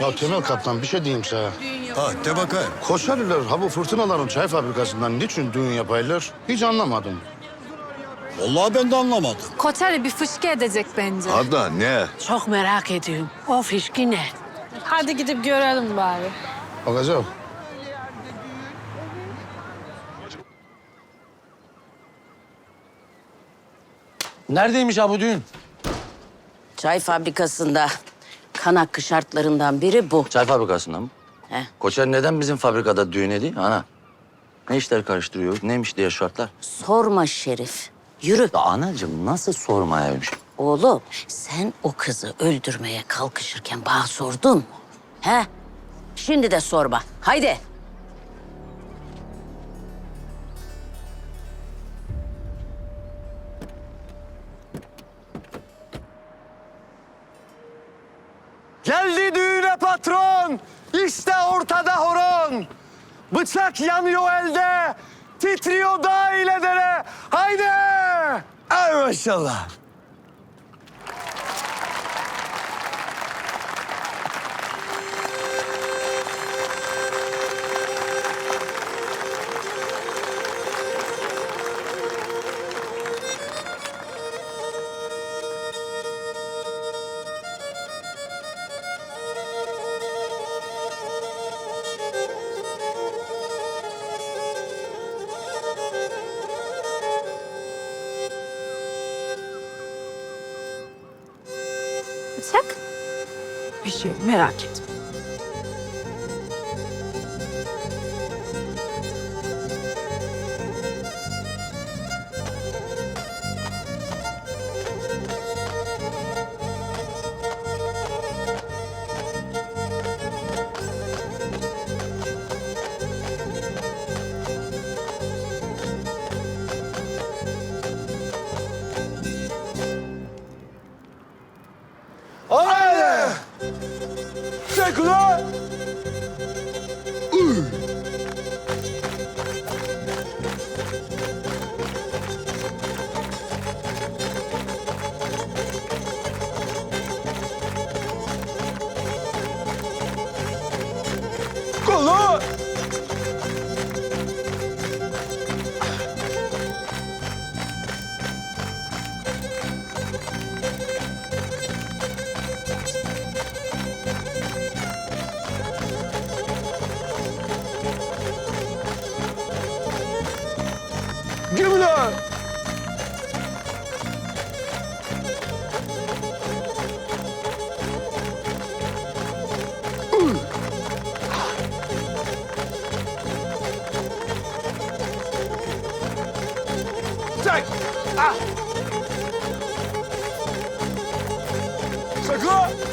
Ya Temel Kaptan bir şey diyeyim sana. Ha de bakayım. Koçarılar ha bu fırtınaların çay fabrikasından niçin düğün yapaylar hiç anlamadım. Vallahi ben de anlamadım. Koçeri bir fışkı edecek bence. Ada ne? Çok merak ediyorum. O fişki ne? Hadi gidip görelim bari. Bakacağım. Neredeymiş ha bu düğün? Çay fabrikasında kan hakkı şartlarından biri bu. Çay fabrikasında mı? He. Koçer neden bizim fabrikada düğün ediyor ana? Ne işler karıştırıyor? Neymiş diye şartlar? Sorma Şerif. Yürü. Ya anacığım nasıl sormayaymış? Oğlum sen o kızı öldürmeye kalkışırken bana sordun mu? He? Şimdi de sorma. Haydi. Geldi düğüne patron. İşte ortada horon. Bıçak yanıyor elde. Titriyor dağ ile dere. Haydi. Ay maşallah. Şey merak etme. Ulan. Çek. Ah. Sakla. Ay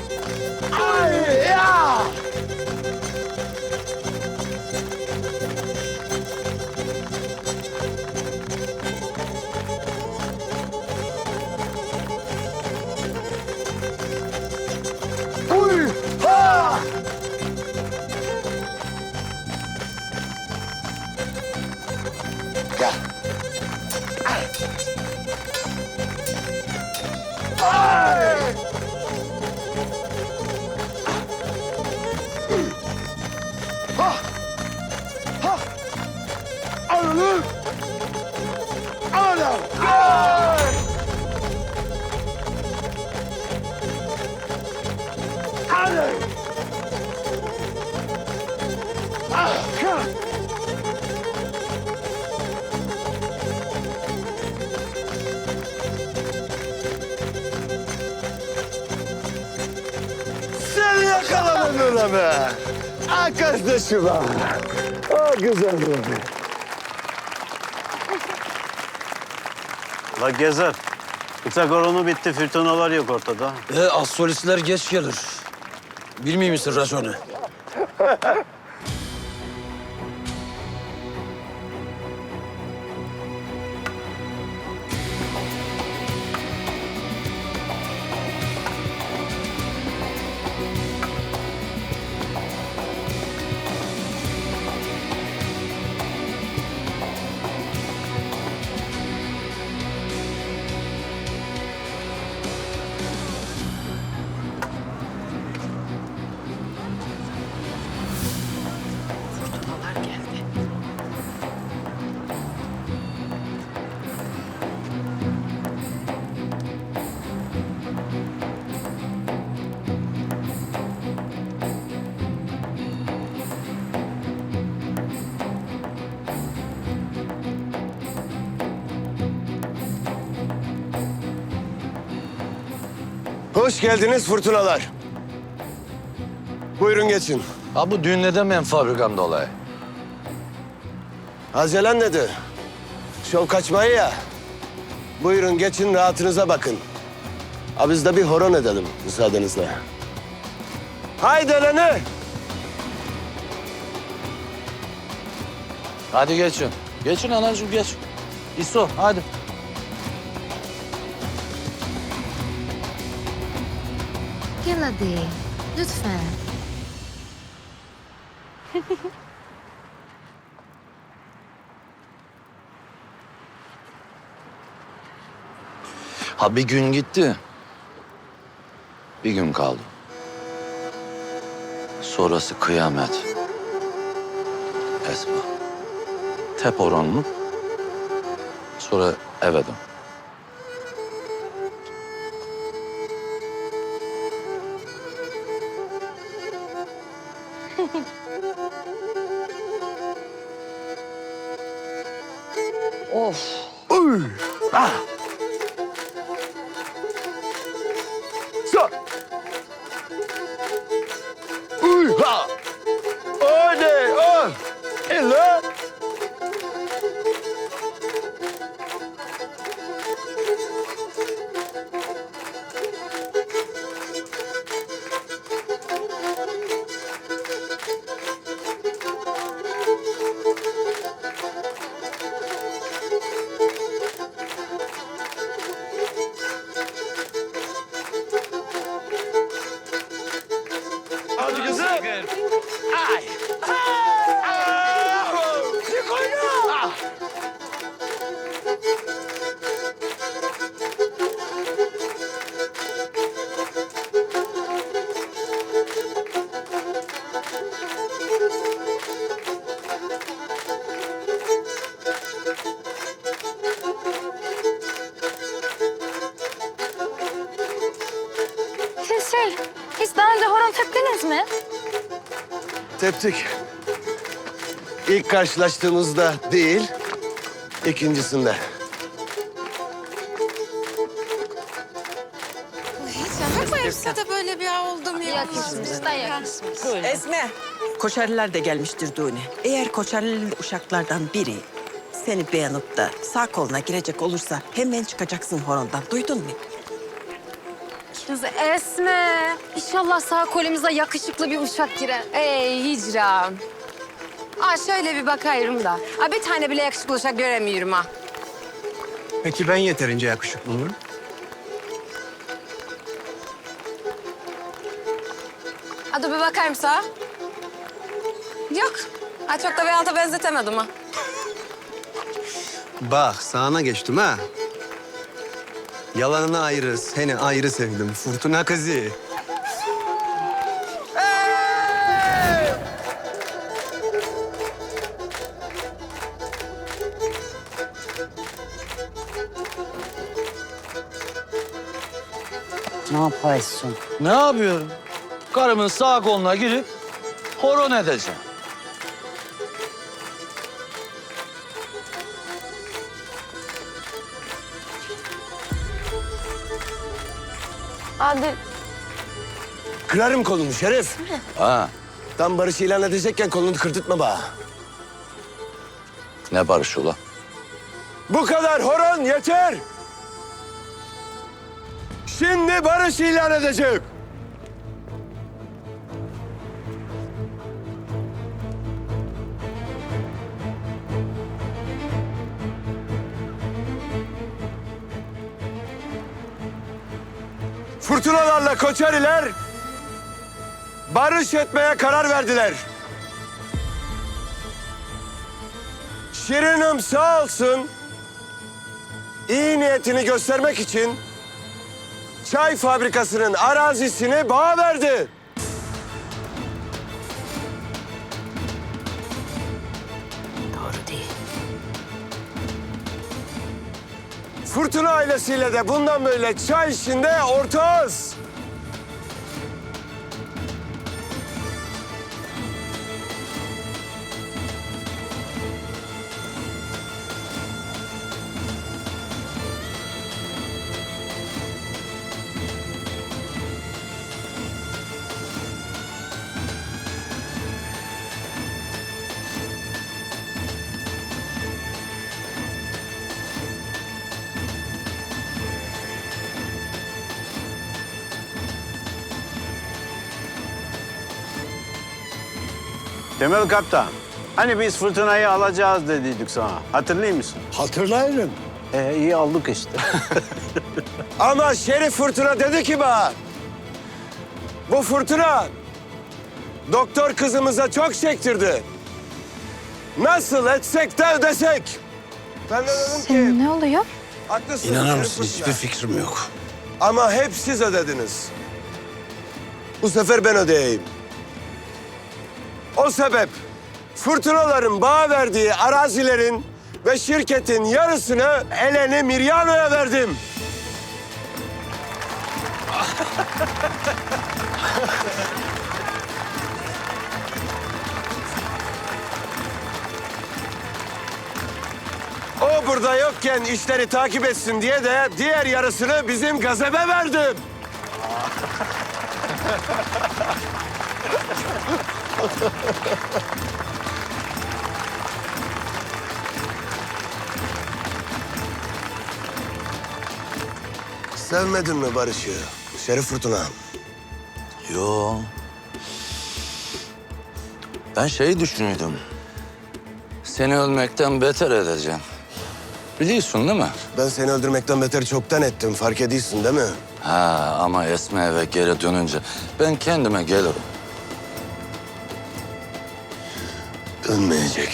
Ah kardeşim ah. Ah güzel. La Gezer. Bıçak orunu bitti, fırtınalar yok ortada. E, az solistler geç gelir. Bilmiyor musun raconu? Hoş geldiniz fırtınalar. Buyurun geçin. Ha bu düğün neden benim fabrikam dolayı? Acelen nedir? Şov kaçmayı ya. Buyurun geçin rahatınıza bakın. Ha biz de bir horon edelim müsaadenizle. Haydi Eleni. Hadi geçin. Geçin anacığım geç. İso hadi. Gel hadi. Lütfen. Ha bir gün gitti. Bir gün kaldı. Sonrası kıyamet. Esma. Tep oranını. Sonra eve dön. Teptik. İlk karşılaştığımızda değil, ikincisinde. Hiç yapmayıpsa da böyle bir oldum ya. Yakışmış da yakışmış. Esme. Koçerliler de gelmiştir düğüne. Eğer Koçerlili uşaklardan biri seni beğenip de sağ koluna girecek olursa hemen çıkacaksın horondan. Duydun mu? Kız Esme. İnşallah sağ kolumuza yakışıklı bir uşak girer. Ey hicram. Aa şöyle bir bakayım da. Aa, bir tane bile yakışıklı uşak göremiyorum ha. Peki ben yeterince yakışıklı mıyım? Dur bir bakayım sağa. Yok. Aa, çok da bir alta benzetemedim ha. Bak sağına geçtim ha. Yalanını ayrı, seni ayrı sevdim. Fırtına kızı. Ne yaparsın? Ne yapıyorum? Karımın sağ koluna girip horon edeceğim. Hadi. Kırarım kolunu Şerif. Ha, Tam barış ilan edecekken kolunu kırtırtma bana. ne barış ula? Bu kadar horon yeter. Şimdi barış ilan edecek. Fırtınalarla Koçeriler barış etmeye karar verdiler. Şirinim sağ olsun iyi niyetini göstermek için çay fabrikasının arazisini bağ verdi. Fırtına ailesiyle de bundan böyle çay işinde ortağız. Temel Kaptan, hani biz fırtınayı alacağız dediydik sana. Hatırlıyor musun? Hatırlayırım. Ee, iyi aldık işte. Ama Şerif Fırtına dedi ki bana... Bu fırtına doktor kızımıza çok çektirdi. Nasıl etsek de ödesek. Ben de dedim ki... ne oluyor? Haklısın İnanır mısın hiçbir fikrim yok. Ama hep siz ödediniz. Bu sefer ben ödeyeyim. O sebep fırtınaların bağ verdiği arazilerin ve şirketin yarısını Eleni Miryano'ya verdim. O burada yokken işleri takip etsin diye de diğer yarısını bizim gazebe verdim. Sevmedin mi Barış'ı? Şerif Fırtına. Yo. Ben şeyi düşünüyordum. Seni ölmekten beter edeceğim. Biliyorsun değil mi? Ben seni öldürmekten beter çoktan ettim. Fark ediyorsun değil mi? Ha ama Esme eve geri dönünce ben kendime gelirim. Dönmeyecek.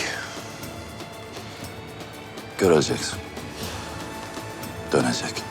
Göreceksin. Dönecek.